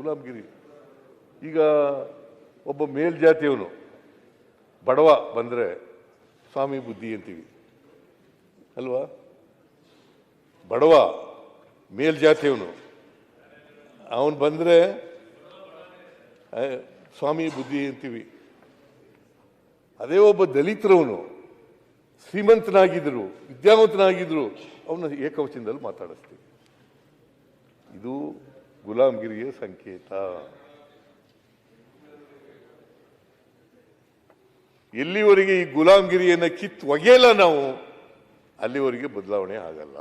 ಗುಲಾಮ್ಗಿರಿ. ಈಗ ಒಬ್ಬ ಮೇಲ್ಜಾತಿಯವನು, ಬಡವ ಬಂದರೆ ಸ್ವಾಮಿ ಬುದ್ಧಿ ಅಂತೀವಿ. ಅಲ್ವಾ? ಬಡವ ಮೇಲ್ಜಾತಿಯವನು, ಅವನು ಬಂದರೆ ಸ್ವಾಮಿ ಬುದ್ಧಿ ಅಂತೀವಿ. ಅದೇ ಒಬ್ಬ ದಲಿತರವನು, ಶ್ರೀಮಂತನಾಗಿದ್ದರು, ವಿದ್ಯಾವಂತನಾಗಿದ್ದರು, ಅವನ ಏಕವಚನದಲ್ಲಿ ಮಾತಾಡಿಸ್ತೀವಿ. ಇದು ಗುಲಾಮ್ಗಿರಿಯ ಸಂಕೇತ. ಎಲ್ಲಿವರೆಗೆ ಈ ಗುಲಾಮ್ಗಿರಿಯನ್ನು ಕಿತ್ತು ಒಗೆಯಲ್ಲ ನಾವು, ಅಲ್ಲಿವರೆಗೆ ಬದಲಾವಣೆ ಆಗಲ್ಲ.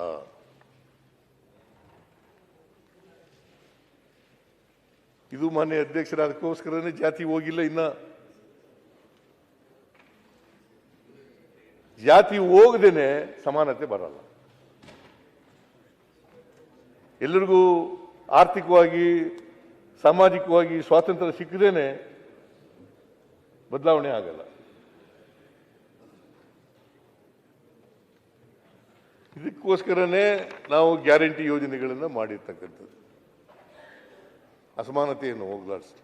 ಇದು ಮಾನ್ಯ ಅಧ್ಯಕ್ಷರ ಅದಕ್ಕೋಸ್ಕರನೇ ಜಾತಿ ಹೋಗಿಲ್ಲ ಇನ್ನ. ಜಾತಿ ಹೋಗದೇನೆ ಸಮಾನತೆ ಬರಲ್ಲ. ಎಲ್ಲರಿಗೂ ಆರ್ಥಿಕವಾಗಿ, ಸಾಮಾಜಿಕವಾಗಿ ಸ್ವಾತಂತ್ರ್ಯ ಸಿಕ್ಕದೇನೆ ಬದಲಾವಣೆ ಆಗಲ್ಲ. ಇದಕ್ಕೋಸ್ಕರನೇ ನಾವು ಗ್ಯಾರಂಟಿ ಯೋಜನೆಗಳನ್ನು ಮಾಡಿರ್ತಕ್ಕಂಥದ್ದು. ಅಸಮಾನತೆಯನ್ನು ಹೋಗ್ಲಾಡಿಸ್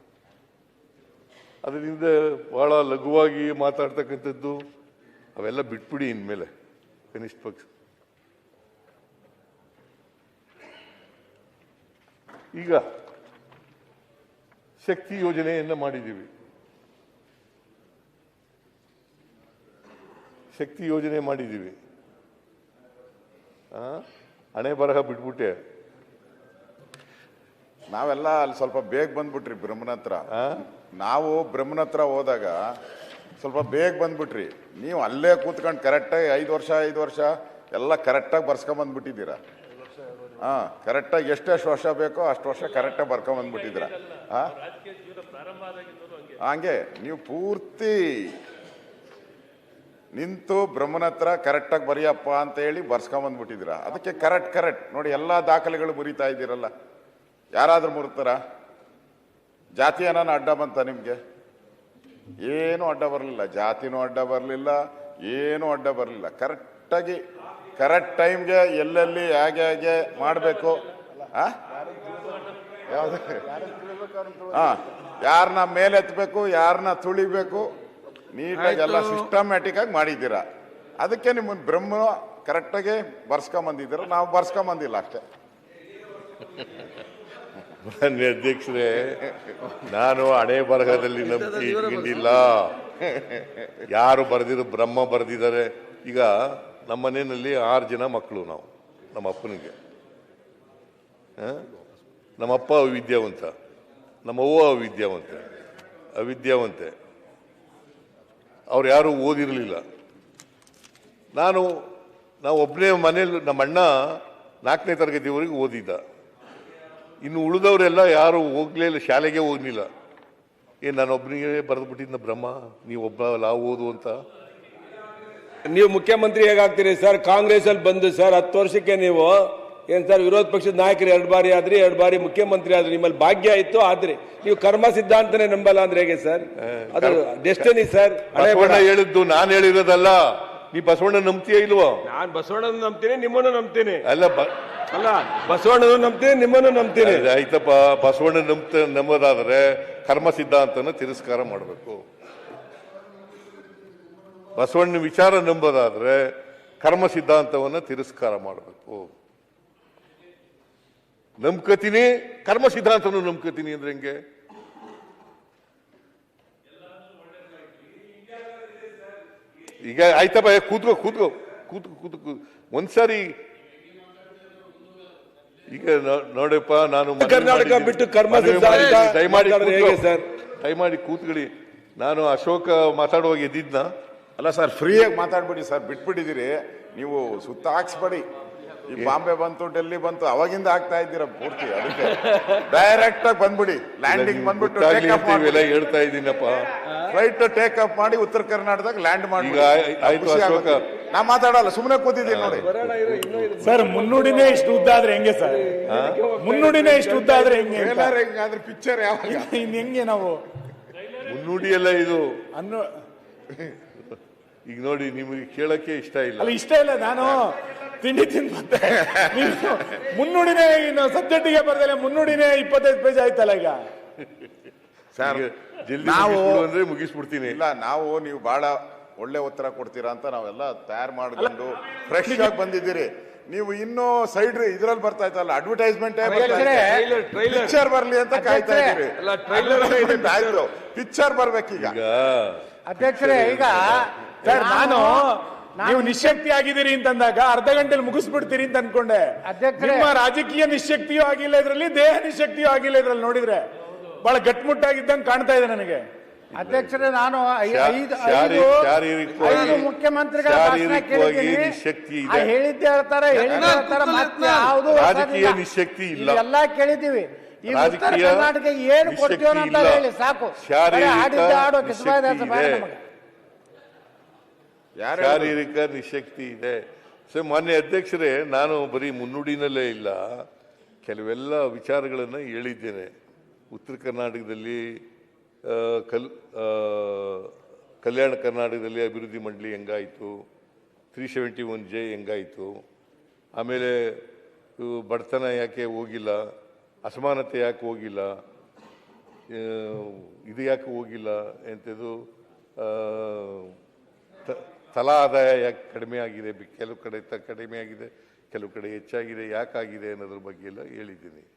ಅದರಿಂದ ಬಹಳ ಲಘುವಾಗಿ ಮಾತಾಡ್ತಕ್ಕಂಥದ್ದು, ಅವೆಲ್ಲ ಬಿಟ್ಬಿಡಿ ಇನ್ಮೇಲೆ, ಕನಿಷ್ಠ ಪಕ್ಷ. ಈಗ ಶಕ್ತಿ ಯೋಜನೆಯನ್ನು ಮಾಡಿದ್ದೀವಿ. ಶಕ್ತಿ ಯೋಜನೆ ಮಾಡಿದ್ದೀವಿ? ಹಣೆ ಬರಹ ಬಿಟ್ಬಿಟ್ಟೆ. ನಾವೆಲ್ಲ ಅಲ್ಲಿ ಸ್ವಲ್ಪ ಬೇಗ ಬಂದ್ಬಿಟ್ರಿ ಬ್ರಹ್ಮನ ಹತ್ರ? ನಾವು ಬ್ರಹ್ಮನ ಹತ್ರ ಹೋದಾಗ ಸ್ವಲ್ಪ ಬೇಗ ಬಂದ್ಬಿಟ್ರಿ. ನೀವು ಅಲ್ಲೇ ಕೂತ್ಕೊಂಡು ಕರೆಕ್ಟಾಗಿ ಐದು ವರ್ಷ ಐದು ವರ್ಷ ಎಲ್ಲ ಕರೆಕ್ಟಾಗಿ ಬರ್ಸ್ಕೊಂಡ್ ಬಂದ್ಬಿಟ್ಟಿದ್ದೀರಾ ಹಾ, ಕರೆಕ್ಟಾಗಿ ಎಷ್ಟೆಷ್ಟು ವರ್ಷ ಬೇಕೋ ಅಷ್ಟು ವರ್ಷ ಕರೆಕ್ಟಾಗಿ ಬರ್ಕೊಂಡ್ ಹಾಂ? ಹಂಗೆ, ನೀವು ಪೂರ್ತಿ ನಿಂತು ಬ್ರಹ್ಮನ ಹತ್ರ ಕರೆಕ್ಟಾಗಿ ಬರೆಯಪ್ಪ ಅಂತ ಹೇಳಿ ಬರ್ಸ್ಕೊಂಡ್ ಬಂದ್ಬಿಟ್ಟಿದ್ದೀರಾ? ಅದಕ್ಕೆ ಕರೆಕ್ಟ್ ಕರೆಕ್ಟ್. ನೋಡಿ, ಎಲ್ಲ ದಾಖಲೆಗಳು ಮುರಿತಾ ಇದ್ದೀರಲ್ಲ. ಯಾರಾದ್ರೂ ಮುರಿತಾರ? ಜಾತಿ ಏನಾನ ಅಡ್ಡ ಬಂತ ನಿಮ್ಗೆ? ಏನು ಅಡ್ಡ ಬರಲಿಲ್ಲ. ಜಾತಿನೂ ಅಡ್ಡ ಬರಲಿಲ್ಲ, ಏನೂ ಅಡ್ಡ ಬರಲಿಲ್ಲ. ಕರೆಕ್ಟಾಗಿ ಕರೆಕ್ಟ್ ಟೈಮ್ಗೆ ಎಲ್ಲೆಲ್ಲಿ ಹೇಗೆ ಹೇಗೆ ಮಾಡಬೇಕು? ಯಾವುದು? ಹಾ ಯಾರನ್ನ ಮೇಲೆ ಎತ್ತಬೇಕು ಯಾರನ್ನ ತುಳಿಬೇಕು ನೀಟಾಗಿ ಎಲ್ಲ ಸಿಸ್ಟಮ್ಯಾಟಿಕ್ ಆಗಿ ಮಾಡಿದ್ದೀರಾ? ಅದಕ್ಕೆ ನಿಮ್ಮ ಬ್ರಹ್ಮ ಕರೆಕ್ಟಾಗಿ ಬರ್ಸ್ಕೊಂಬಂದಿದ್ದೀರ ನಾವು ಬರ್ಸ್ಕೊಂಬಂದಿಲ್ಲ ಅಷ್ಟೇ. ಮಾನ್ಯ ಅಧ್ಯಕ್ಷರೇ ನಾನು ಹಣೆ ಬರಹದಲ್ಲಿ ನಂಬಿಕೆ ಇಟ್ಕೊಂಡಿಲ್ಲ ಯಾರು ಬರೆದಿದ್ರು ಬ್ರಹ್ಮ ಬರೆದಿದ್ದಾರೆ. ಈಗ ನಮ್ಮ ಮನೆಯಲ್ಲಿ ಆರು ಜನ ಮಕ್ಕಳು ನಾವು, ನಮ್ಮ ಅಪ್ಪನಿಗೆ. ನಮ್ಮಪ್ಪ ನಮ್ಮ ಅಪ್ಪ ಅವಿದ್ಯಾವಂತ, ನಮ್ಮ ಅವ್ವ ಅವಿದ್ಯಾವಂತೆ ಅವ್ರು ಯಾರು ಓದಿರಲಿಲ್ಲ. ನಾನು, ನಾವು ಒಬ್ಬನೇ ಮನೇಲಿ, ನಮ್ಮ ಅಣ್ಣ ನಾಲ್ಕನೇ ತರಗತಿವರೆಗೆ ಓದಿದ್ದ. ಇನ್ನು ಉಳಿದವರೆಲ್ಲ ಯಾರು ಹೋಗ್ಲೇ ಇಲ್ಲ, ಶಾಲೆಗೆ ಹೋಗಲಿಲ್ಲ. ಏನು ನಾನು ಒಬ್ಬನಿಗೆ ಬರೆದು ಬಿಟ್ಟಿದ್ದ ಬ್ರಹ್ಮ, ನೀವೊಬ್ಬ ಲಾ ಓದು ಅಂತ. ನೀವು ಮುಖ್ಯಮಂತ್ರಿ ಹೇಗಾಗ್ತೀರಿ ಸರ್? ಕಾಂಗ್ರೆಸ್ ಅಲ್ಲಿ ಬಂದು ಸರ್ ಹತ್ತು ವರ್ಷಕ್ಕೆ ನೀವು ಏನ್ ಸರ್ ವಿರೋಧ ಪಕ್ಷದ ನಾಯಕರು ಎರಡು ಬಾರಿ ಆದ್ರಿ ಎರಡು ಬಾರಿ ಮುಖ್ಯಮಂತ್ರಿ ಆದ್ರಿ ನಿಮ್ಮಲ್ಲಿ ಭಾಗ್ಯ ಇತ್ತು ಆದ್ರಿ. ನೀವು ಕರ್ಮ ಸಿದ್ಧಾಂತನೇ ನಂಬಲ್ಲ ಅಂದ್ರೆ ಹೇಗೆ ಸರ್? ಅದು ಡೆಸ್ಟಿನಿ ಸರ್ ಹೇಳಿದ್ದು ನಾನು ಹೇಳಿರೋದಲ್ಲ ನೀ ಬಸವಣ್ಣ ನಂಬ್ತೀಯ ಇಲ್ವೋ? ನಾನ್ ಬಸವಣ್ಣನ ನಂಬ್ತೀನಿ ನಿಮ್ಮನ್ನು ನಂಬ್ತೀನಿ. ಅಲ್ಲ ಬ- ಅಲ್ಲ ಬಸವಣ್ಣನ ನಂಬ್ತೀನಿ ನಿಮ್ಮನ್ನು ನಂಬ್ತೀನಿ. ಆಯ್ತಪ್ಪ ಬಸವಣ್ಣ ನಂಬ್ತ ನಂಬೋದಾದ್ರೆ ಕರ್ಮ ಸಿದ್ಧಾಂತನ ತಿರಸ್ಕಾರ ಮಾಡಬೇಕು. ಬಸವಣ್ಣ ವಿಚಾರ ನಂಬೋದಾದ್ರೆ ಕರ್ಮ ಸಿದ್ಧಾಂತವನ್ನ ತಿರಸ್ಕಾರ ಮಾಡಬೇಕು. ನಂಬ್ಕತೀನಿ ಕರ್ಮ ಸಿದ್ಧಾಂತನು ನಂಬ್ಕತೀನಿ ಅಂದ್ರೆ ಹೆಂಗೆ? ಈಗ ಆಯ್ತಪ್ಪ ಕೂತ್ಕೋ ಕೂತ್ಕೋ ಕೂತ್ ಕೂತ್ ಒಂದ್ಸಾರಿ ಈಗ ನೋಡಪ್ಪ ನಾನು ಕರ್ನಾಟಕ ಬಿಟ್ಟು ಕರ್ಮ. ದಯಮಾಡಿ? ದಯಮಾಡಿ ಕೂತ್ಕೊಳ್ಳಿ. ನಾನು ಅಶೋಕ ಮಾತಾಡುವಾಗ ಎದ್ದಿದ್ನ? ಅಲ್ಲ ಸರ್ ಫ್ರೀಯಾಗಿ ಮಾತಾಡ್ಬಿಡಿ ಸರ್ ಬಿಟ್ಬಿಟ್ಟಿದ್ದೀರಿ. ನೀವು ಸುತ್ತ ಹಾಕ್ಸ್ಬೇಡಿ. ಈ ಬಾಂಬೆ ಬಂತು ಡೆಲ್ಲಿ ಬಂತು ಅವಾಗಿಂದ ಆಗ್ತಾ ಇದ್ದೀರ ಪೂರ್ತಿ ಅದಕ್ಕೆ. ಡೈರೆಕ್ಟ್ ಆಗಿ ಬಂದ್ಬಿಡಿ. ಲ್ಯಾಂಡಿಂಗ್ ಬಂದ್ಬಿಟ್ಟು ಟೇಕ್ ಇವೆಲ್ಲ ಹೇಳ್ತಾ ಇದ್ದೀನಪ್ಪ. ಫ್ಲೈಟ್ ಟೇಕ್ ಆಫ್ ಮಾಡಿ ಉತ್ತರ ಕರ್ನಾಟಕದಾಗ ಲ್ಯಾಂಡ್ ಮಾಡಿ ಈಗ ಆಯ್- ಅಶೋಕ. ನಾ ಮಾತಾಡಲ್ಲ ಸುಮ್ಮನೆ ಕೂತಿದ್ದೀನಿ ನೋಡಿ. ಸರ್ ಮುನ್ನುಡಿನೇ ಇಷ್ಟು ಉದ್ದ ಆದ್ರೆ ಹೆಂಗೆ ಸರ್? ಮುನ್ನುಡಿನೇ ಇಷ್ಟು ಉದ್ದ ಆದ್ರೆ ಹೆಂಗೆ ಹೆಂಗಾದ್ರೆ ಪಿಕ್ಚರ್ ಯಾವಾಗ? ಇನ್ ಹೆಂಗೆ ನಾವು? ಮುನ್ನುಡಿ ಎಲ್ಲ ಇದು. ಅನ್ನು ಈಗ ನೋಡಿ ನಿಮಗೆ ಕೇಳಕ್ಕೆ ಇಷ್ಟ ಇಲ್ಲ. ಅಲ್ಲ ಇಷ್ಟ ಇಲ್ಲ ನಾನು ತಿಂಡಿ ತಿಂದು ನೀವು ಮುನ್ನುಡಿನೇ ಇನ್ನು ಸಬ್ಜೆಕ್ಟಿಗೆ ಬರ್ದಲ್ಲ ಮುನ್ನುಡಿನೇ ಇಪ್ಪತ್ತೈದು ಪೇಜ್ ಆಯ್ತಲ್ಲ ಈಗ. ಸರ್ ಜಲ್ದಿ ನಾವು ಅಂದ್ರೆ ಮುಗಿಸ್ಬಿಡ್ತೀನಿ. ಇಲ್ಲ ನಾವು ನೀವು ಬಹಳ ಒಳ್ಳೆ ಉತ್ತರ ಕೊಡ್ತೀರಾ ಅಂತ ನಾವೆಲ್ಲ ತಯಾರು ಮಾಡ್ಕೊಂಡು ಫ್ರೆಶ್ ಆಗಿ ಬಂದಿದ್ದೀರಿ. ನೀವು ಇನ್ನೂ ಸೈಡ್ ಇದ್ರಲ್ಲಿ ಬರ್ತಾ ಇತ್ತಲ್ಲ ಅಡ್ವರ್ಟೈಸ್ಮೆಂಟ್ ಪಿಕ್ಚರ್ ಬರ್ಲಿ ಅಂತ ಕಾಯ್ತಾ ಇದ್ದೀರಿ. ಆಯ್ತು. ಪಿಕ್ಚರ್ ಬರ್ಬೇಕೀಗ. ಈಗ ಅಧ್ಯಕ್ಷರೇ ಈಗ ಸರ್ ನಾನು ನೀವು ನಿಶಕ್ತಿ ಆಗಿದ್ದೀರಿ ಅಂತಂದಾಗ ಅರ್ಧ ಗಂಟೆಲಿ ಮುಗಿಸ್ಬಿಡ್ತೀರಿ ಅಂತ ಅನ್ಕೊಂಡೆ. ಅಧ್ಯಕ್ಷರೇ- ನಿಮ್ಮ ರಾಜಕೀಯ ನಿಶಕ್ತಿಯೂ ಆಗಿಲ್ಲ ಇದರಲ್ಲಿ ದೇಹ ನಿಶಕ್ತಿಯೂ ಆಗಿಲ್ಲ ಇದ್ರಲ್ಲಿ ನೋಡಿದ್ರೆ. ಬಹಳ ಗಟ್ಮುಟ್ಟಾಗಿದ್ದಂಗೆ ಕಾಣ್ತಾ ಇದೆ ನನಗೆ. ಅಧ್ಯಕ್ಷರೇ ನಾನು ಐದು ಮುಖ್ಯಮಂತ್ರಿಗಳ ಆ ಹೇಳಿದ್ದೆ ಹೇಳ್ತಾರೆ ಹೇಳಿದ್ದೆ ಹೇಳ್ತಾರೆ ಮತ್ತೆ ಯಾವುದು ರಾಜಕೀಯ ನಿಶಕ್ತಿ ಇಲ್ಲ. ಎಲ್ಲ ಕೇಳಿದೀವಿ ಈ ಉತ್ತರ ರಾಜಕೀಯ ಕರ್ನಾಟಕ ಏನು ನಿಶಕ್ತಿ ಅಂತ ಹೇಳಿ ಸಾಕು. ಆಡಿದ್ದೆ ಆಡೋ ಕಿಸ್ಬಾಯ್ದಾಸ ಬಾಯ್. ನಮಗೆ ಶಾರೀರಿಕ ನಿಶಕ್ತಿ ಇದೆ. ಸೊ ಮಾನ್ಯ ಅಧ್ಯಕ್ಷರೇ, ನಾನು ಬರೀ ಮುನ್ನುಡಿನಲ್ಲೇ ಇಲ್ಲ, ಕೆಲವೆಲ್ಲ ವಿಚಾರಗಳನ್ನು ಹೇಳಿದ್ದೇನೆ. ಉತ್ತರ ಕರ್ನಾಟಕದಲ್ಲಿ ಕಲ್ ಕಲ್ಯಾಣ ಕರ್ನಾಟಕದಲ್ಲಿ ಅಭಿವೃದ್ಧಿ ಮಂಡಳಿ ಹೆಂಗಾಯಿತು? ತ್ರೀ ಸೆವೆಂಟಿ ಒನ್ ಜೆ ಹೆಂಗಾಯಿತು? ಆಮೇಲೆ ಬಡತನ ಯಾಕೆ ಹೋಗಿಲ್ಲ? ಅಸಮಾನತೆ ಯಾಕೆ ಹೋಗಿಲ್ಲ? ಇದು ಯಾಕೆ ಹೋಗಿಲ್ಲ? ಎಂಥದ್ದು ತ- ಆದಾಯ ಯಾಕೆ ಕಡಿಮೆ ಆಗಿದೆ ಕೆಲವು ಕಡೆ ತ ಕಡಿಮೆ ಆಗಿದೆ ಕೆಲವು ಕಡೆ ಹೆಚ್ಚಾಗಿದೆ, ಯಾಕಾಗಿದೆ ಅನ್ನೋದ್ರ ಬಗ್ಗೆ ಎಲ್ಲ ಹೇಳಿದ್ದೀನಿ.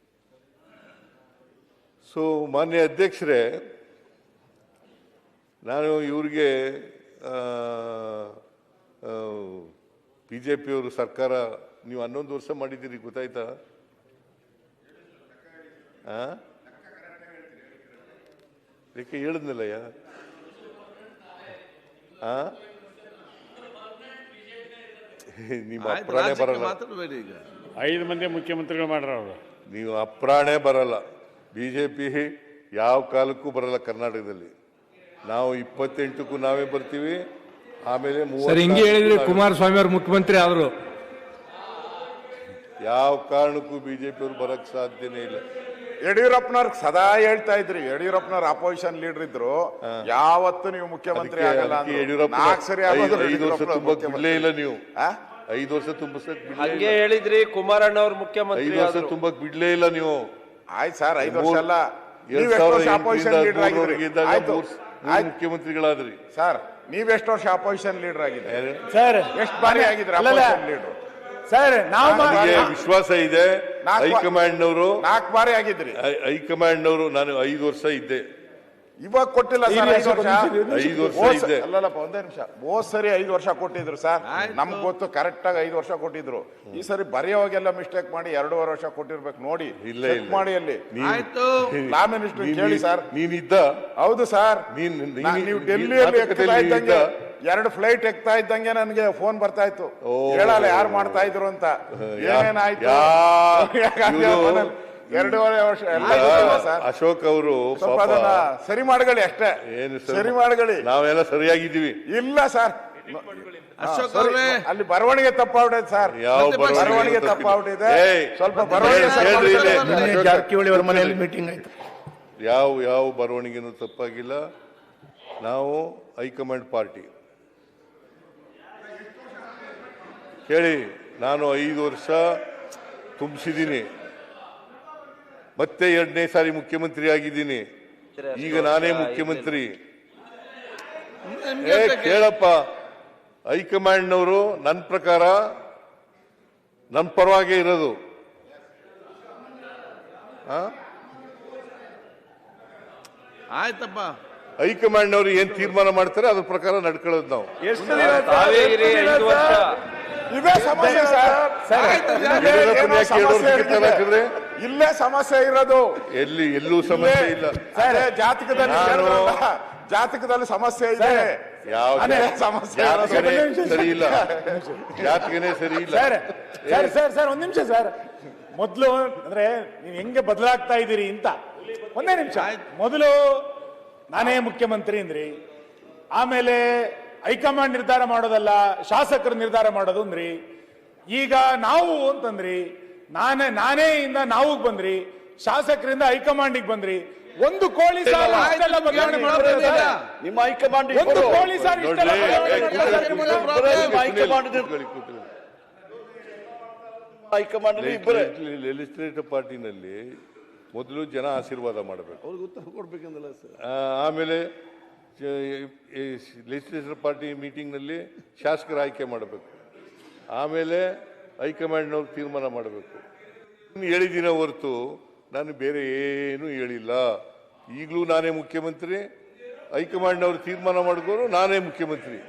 ಸೊ ಮಾನ್ಯ ಅಧ್ಯಕ್ಷರೇ, ನಾನು ಇವ್ರಿಗೆ ಬಿ ಜೆ ಪಿಯವರು ಸರ್ಕಾರ, ನೀವು ಹನ್ನೊಂದು ವರ್ಷ ಮಾಡಿದ್ದೀರಿ, ಗೊತ್ತಾಯ್ತಾ? ಯಾಕೆ ಹೇಳಿದ್ನಲ್ಲಯ್ಯ? ಆ? ನಿಮ್ಮ ಅಪ್ರಾಣೆ ಬರಲ್ಲ. ಮಾತಾಡಬೇಡಿ ಈಗ. ಐದು ಮಂದಿ ಮುಖ್ಯಮಂತ್ರಿಗಳು ಮಾಡ್ರ ಅವರು. ನೀವು ಅಪ್ರಾಣೆ ಬರಲ್ಲ. ಬಿ ಜೆ ಪಿ ಯಾವ ಕಾಲಕ್ಕೂ ಬರಲ್ಲ ಕರ್ನಾಟಕದಲ್ಲಿ. ನಾವು ಇಪ್ಪತ್ತೆಂಟಕ್ಕೂ ನಾವೇ ಬರ್ತೀವಿ. ಆಮೇಲೆ ಸರ್ ಹಿಂಗೆ ಹೇಳಿದ್ರೆ ಕುಮಾರಸ್ವಾಮಿ ಅವರು ಮುಖ್ಯಮಂತ್ರಿ ಆದರು. ಯಾವ ಕಾರಣಕ್ಕೂ ಬಿಜೆಪಿ ಅವರು ಬರಕ್ಕೆ ಸಾಧ್ಯನೇ ಇಲ್ಲ. ಯಡಿಯೂರಪ್ಪನವ್ರಿಗೆ ಸದಾ ಹೇಳ್ತಾ ಇದ್ರಿ. ಯಡಿಯೂರಪ್ಪನವ್ರ ಅಪೋಸಿಷನ್ ಲೀಡರ್ ಇದ್ರು. ಯಾವತ್ತು ನೀವು ಮುಖ್ಯಮಂತ್ರಿ ಆಗಲ್ಲ ಯಡಿಯೂರಪ್ಪ ನಾಲ್ಕು ಸರಿ ಆಗೋದು ಮುಖ್ಯಮಂತ್ರಿ. ಇಲ್ಲ ನೀವು. ಆ? ಐದು ವರ್ಷ ತುಂಬಿಸಕ್ ಬಿಡ್ಲೇ ಹಂಗೆ ಇಲ್ಲ ಹೇಳಿದ್ರಿ ಕುಮಾರಣ್ಣ ಅವ್ರ ಮುಖ್ಯಮಂತ್ರಿ ಐದು ವರ್ಷ ಆದ್ರು. ತುಂಬಕ್ ಬಿಡ್ಲೇ ಇಲ್ಲ ನೀವು. ಆಯ್ತು ಸರ್ ಐದು ವರ್ಷ ಮೂರ್- ಅಲ್ಲ. ಎರಡ್ ನೀವು ಎಷ್ಟು ಸಾವಿರದ ವರ್ಷ ಅಪೋಸಿಷನ್ ಎಂಟರಿಂದ ಲೀಡರ್ ಆಗಿದ್ರಿ? ಮೂರವರೆಗೆ ಇದ್ದಾಗ ಆಯ್ತು. ಮೂರ್ ಮೂರ್ ಆಯ್ತು. ಮುಖ್ಯಮಂತ್ರಿಗಳಾದ್ರಿ. ಸರ್ ನೀವ್ ಎಷ್ಟು ವರ್ಷ ಅಪೋಸಿಷನ್ ಲೀಡರ್ ಆಗಿದ್ರಿ? ಸರ್ ಎಷ್ಟು ಬಾರಿ ಆಗಿದ್ರಿ. ಅಪೋಸಿಷನ್ ಲೀಡರ್ ಸರ್ ನಾವು ಮಾ- ವಿಶ್ವಾಸ ಇದೆ. ಹೈಕಮಾಂಡ್ನವರು ನಾಲ್ಕು ಬಾರಿ ಆಗಿದ್ರಿ. ಹೈಕಮಾಂಡ್ನವರು ನಾನು ಐದು ವರ್ಷ ಇದ್ದೆ. ಇವಾಗ ಕೊಟ್ಟಿಲ್ಲ ಸರ್ ಐದು ವರ್ಷ. ಐದು ವರ್ಷ ಇದ್ದೆ. ಅಲ್ಲಲ್ಲಪ್ಪ ಒಂದೇ ನಿಮಿಷ. ಹೋದ್ ಸರಿ ಐದು ವರ್ಷ ಕೊಟ್ಟಿದ್ರು ಸರ್. ನಮ್ಗೆ ಗೊತ್ತು ಕರೆಕ್ಟ್ ಆಗಿ ಐದು ವರ್ಷ ಕೊಟ್ಟಿದ್ರು. ಈ ಸರಿ ಬರೆಯೋವಾಗೆಲ್ಲ ಮಿಸ್ಟೇಕ್ ಮಾಡಿ ಎರಡೂವರೆ ವರ್ಷ ಕೊಟ್ಟಿರ್ಬೇಕು ನೋಡಿ. ಇಲ್ಲ ಮಾಡಿ ಅಲ್ಲಿ. ಲಾ ಮಿನಿಸ್ಟರ್ ಕೇಳಿ ಸರ್. ನೀನಿದ್ದ? ಹೌದು ಸರ್. ನೀನ್- ನೀವು ಡೆಲ್ಲಿಯಲ್ಲಿ ಎರಡು ಫ್ಲೈಟ್ ಎಕ್ತಾ ಇದ್ದಂಗೆ ನನಗೆ ಫೋನ್ ಬರ್ತಾ ಇತ್ತು. ಹೇಳಲ್ಲ ಯಾರು ಮಾಡ್ತಾ ಇದ್ರು ಅಂತ. ಏನೇನಾಯ್ತು? ಎರಡೂವರೆ ವರ್ಷ ಎಲ್ಲ ಅಶೋಕ್ ಅವರು ಸರಿ ಮಾಡ್ಕೊಳ್ಳಿ ಅಷ್ಟೇ. ಏನು ಸರಿ? ಮಾಡ್ಕೊಳ್ಳಿ. ನಾವೆಲ್ಲ ಸರಿಯಾಗಿದ್ದೀವಿ. ಇಲ್ಲ ಸರ್. ಅಶೋಕ್ ಅಲ್ಲಿ ಬರವಣಿಗೆ ತಪ್ಪಾಗ್ಬಿಟ್ಟೈತೆ ಸರ್. ಯಾವ ಬರವಣಿಗೆ. ತಪ್ಪಾಗ್ಬಿಟ್ಟಿದೆ. ಸ್ವಲ್ಪ. ಬರವಣಿಗೆ- ಜಾರಕಿಹೊಳಿ ಅವರ ಮನೆಯಲ್ಲಿ ಮೀಟಿಂಗ್ ಆಯ್ತು. ಯಾವ ಯಾವ ಬರವಣಿಗೆನೂ ತಪ್ಪಾಗಿಲ್ಲ. ನಾವು ಹೈಕಮಾಂಡ್ ಪಾರ್ಟಿ. ಕೇಳಿ ನಾನು ಐದು ವರ್ಷ ತುಂಬಿಸಿದ್ದೀನಿ. ಮತ್ತೆ ಎರಡನೇ ಸಾರಿ ಮುಖ್ಯಮಂತ್ರಿ ಆಗಿದ್ದೀನಿ. ಈಗ ನಾನೇ ಮುಖ್ಯಮಂತ್ರಿ. ಏ ಕೇಳಪ್ಪ ಹೈಕಮಾಂಡ್ನವರು ನನ್ನ ಪ್ರಕಾರ ನನ್ನ ಪರವಾಗಿ ಇರೋದು. ಆ? ಆಯ್ತಪ್ಪ ಹೈಕಮಾಂಡ್ನವರು ಏನ್ ತೀರ್ಮಾನ ಮಾಡ್ತಾರೆ ಅದ್ರ ಪ್ರಕಾರ ನಡ್ಕೊಳ್ಳೋದು ನಾವು. ಎಷ್ಟು ಇಲ್ಲೇ ಯಾಕೆ ಸಮಸ್ಯೆ ಇರೋದು. ಎಲ್ಲಿ ಎಲ್ಲೂ ಸಮಸ್ಯೆ ಇಲ್ಲ. ಜಾತಕದಲ್ಲಿ ಜಾತಕದಲ್ಲಿ ಸಮಸ್ಯೆ ಇದೆ. ಯಾವ ಸಮಸ್ಯೆ ಸರಿ ಇಲ್ಲ. ಜಾತಕನೇ ಸರಿ ಇಲ್ಲ. ಸರ್ ಸರ್ ಸರ್ ಸರ್ ಒಂದ್ ನಿಮಿಷ ಸರ್. ಮೊದಲು ಅಂದ್ರೆ ನೀವು ಹೆಂಗೆ ಬದಲಾಗ್ತಾ ಇದ್ದೀರಿ ಅಂತ? ಒಂದೇ ನಿಮಿಷ. ಮೊದಲು ನಾನೇ ಮುಖ್ಯಮಂತ್ರಿ ಅಂದ್ರಿ. ಆಮೇಲೆ ಹೈಕಮಾಂಡ್ ನಿರ್ಧಾರ ಮಾಡೋದಲ್ಲ ಶಾಸಕರು ನಿರ್ಧಾರ ಮಾಡೋದು ಅಂದ್ರಿ. ಈಗ ನಾವು ಅಂತಂದ್ರಿ ನಾನೇ ನಾನೇ ಇಂದ ನಾವು ಬಂದ್ರಿ ಶಾಸಕರಿಂದ ಹೈಕಮಾಂಡಿಗೆ ಬಂದ್ರಿ. ಒಂದು ಕೋಳಿ ಸಾಲ. ನಿಮ್ಮ ಹೈಕಮಾಂಡ್ ಒಂದು ಕೋಳಿ ಸಾಲ ಹೈಕಮಾಂಡ್ ಲೆಜಿಸ್ಲೇಟಿವ್ ಪಾರ್ಟಿನಲ್ಲಿ ಮೊದಲು ಜನ ಆಶೀರ್ವಾದ ಮಾಡಬೇಕು. ಅವ್ರಿಗೆ ಉತ್ತರ ಕೊಡ್ಬೇಕಂದಲ್ಲ ಸರ್. ಆಮೇಲೆ ಲೆಜಿಸ್ಲೇಟರ್ ಪಾರ್ಟಿ ಮೀಟಿಂಗ್ನಲ್ಲಿ ಶಾಸಕರ ಆಯ್ಕೆ ಮಾಡಬೇಕು. ಆಮೇಲೆ ಹೈಕಮಾಂಡ್ನವ್ರು ತೀರ್ಮಾನ ಮಾಡಬೇಕು. ಹೇಳಿದಿನ ಹೊರತು ನಾನು ಬೇರೆ ಏನೂ ಹೇಳಿಲ್ಲ. ಈಗಲೂ ನಾನೇ ಮುಖ್ಯಮಂತ್ರಿ ಹೈಕಮಾಂಡ್ನವ್ರು ತೀರ್ಮಾನ ಮಾಡಿದ್ರು ನಾನೇ ಮುಖ್ಯಮಂತ್ರಿ.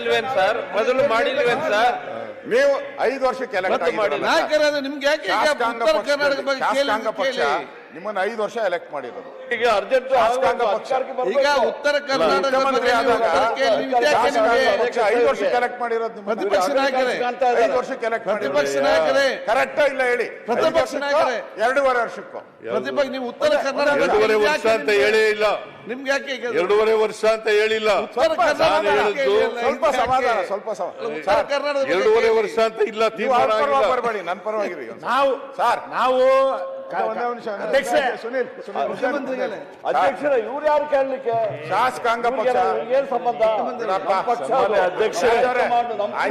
ಇಲ್ವೇನ್ ಸರ್? ಮೊದಲು ಮಾಡಿಲ್ವೇನು ಸರ್? ನೀವು ಐದು ವರ್ಷಕ್ಕೆ ಎಲೆಕ್ಟ್ ಮಾಡಿ ನಿಮ್ಗೆ ಯಾಕೆ ಉತ್ತರ ಕರ್ನಾಟಕ ಬಗ್ಗೆ ಕೇಳಿ. ನಿಮ್ಮನ್ನ ಐದು ವರ್ಷ ಎಲೆಕ್ಟ್ ಮಾಡಿರೋದು ಈಗ ಅರ್ಜೆಂಟ್ ಈಗ ಉತ್ತರ ಕರ್ನಾಟಕ ಐದು ಎಲೆಕ್ಟ್ ಮಾಡಿರೋದು ನಿಮ್ಮನ್ನ. ಪ್ರತಿಪಕ್ಷ ನಾಯಕರೇ. ಐದು ವರ್ಷ ಎಲೆಕ್ಟ್ ಪ್ರತಿಪಕ್ಷ ನಾಯಕರೇ. ಕರೆಕ್ಟ್ ಇಲ್ಲ ಹೇಳಿ. ಪ್ರತಿಪಕ್ಷ ನಾಯಕರೇ. ಎರಡೂವರೆ ವರ್ಷಕ್ಕೋ. ಪ್ರತಿಪಕ್ಷ ನೀವು ಉತ್ತರ ಕರ್ನಾಟಕ ಎರಡೂವರೆ ವರ್ಷ ಯಾಕೆ ಅಂತ ಹೇಳೇ ಇಲ್ಲ. ನಿಮ್ಗೆ ಯಾಕೆ ಎರಡೂವರೆ ವರ್ಷ ಅಂತ ಹೇಳಿಲ್ಲ. ಉತ್ತರ ಕರ್ನಾಟಕ ನಾನು ಸ್ವಲ್ಪ ಸಮಾಧಾನ ಸ್ವಲ್ಪ ಸಮಾಧಾನ ಎರಡೂವರೆ. ವರ್ಷ ಅಂತ ಇಲ್ಲ ನೀವು ತೀರ್ಮಾನ ಬರಬೇಡಿ ನನ್ನ ಪರವಾಗಿರಿ ನಾವು ಸರ್. ನಾವು ಅಧ್ಯಕ್ಷರೇ. ಸುನೀಲ್ ಮುಖ್ಯಮಂತ್ರಿಗಳೇ ಅಧ್ಯಕ್ಷರ ಇವ್ರು ಯಾರು ಕೇಳಲಿಕ್ಕೆ ಶಾಸಕಾಂಗ ಪಕ್ಷ ಏನ್ ಸಂಬಂಧ.